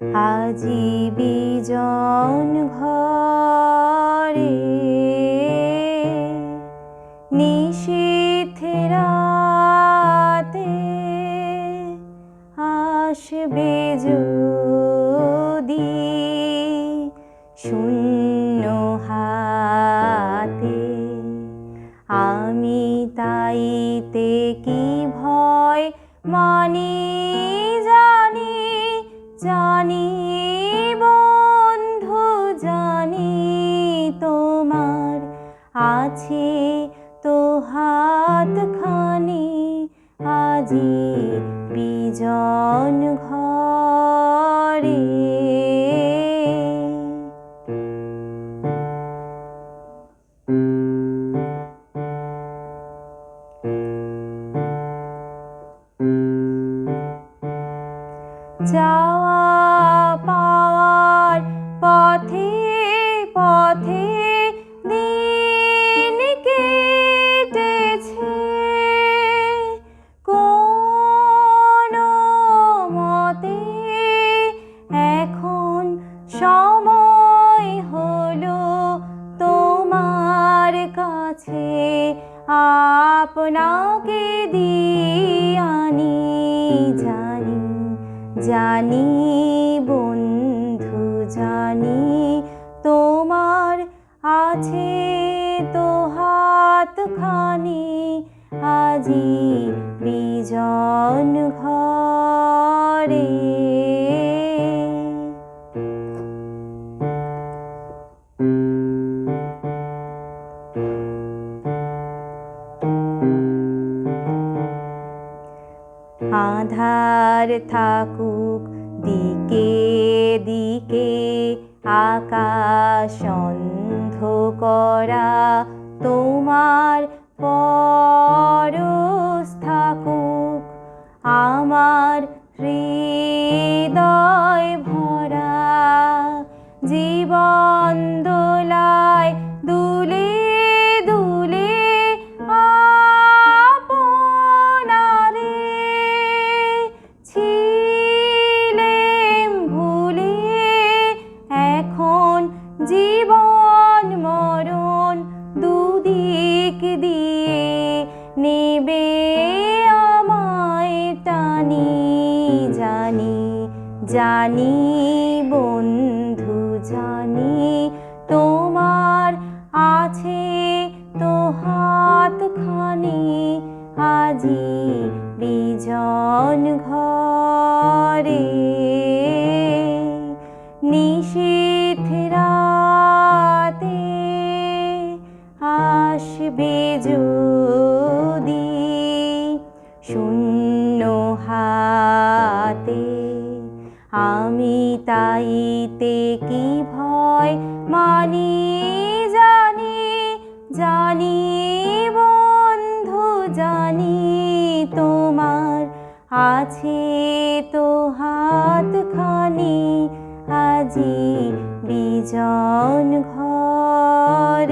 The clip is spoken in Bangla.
আজি বিজন ঘরে নিশীথ রাতে আসবে যদি শূন্য হাতে। আমি তাইতে কি ভয় মানি? আছে তো হাত খানি আজি বিজন ঘরে। যাওয়া আপনাকে দিয়ানি জানি জানি বন্ধু জানি তোমার আছে তো হাত খানি আজি বিজন ঘরে। আধার থাকুক দিকে দিকে আকাশ অন্ধ করা তোমার পরশ থাকুক আমার হৃদয় ভরা জীবন নেবে আমায় টানি, জানি জানি বন্ধু, জানি তোমার আছে তো হাত খানি আজি বিজন ঘরে। নিশীথ রাতে আসবে আমি তাইতে কি ভয় মানি জানি জানি বন্ধু, জানি তোমার আছে তো হাত খানি আজি বিজন ঘর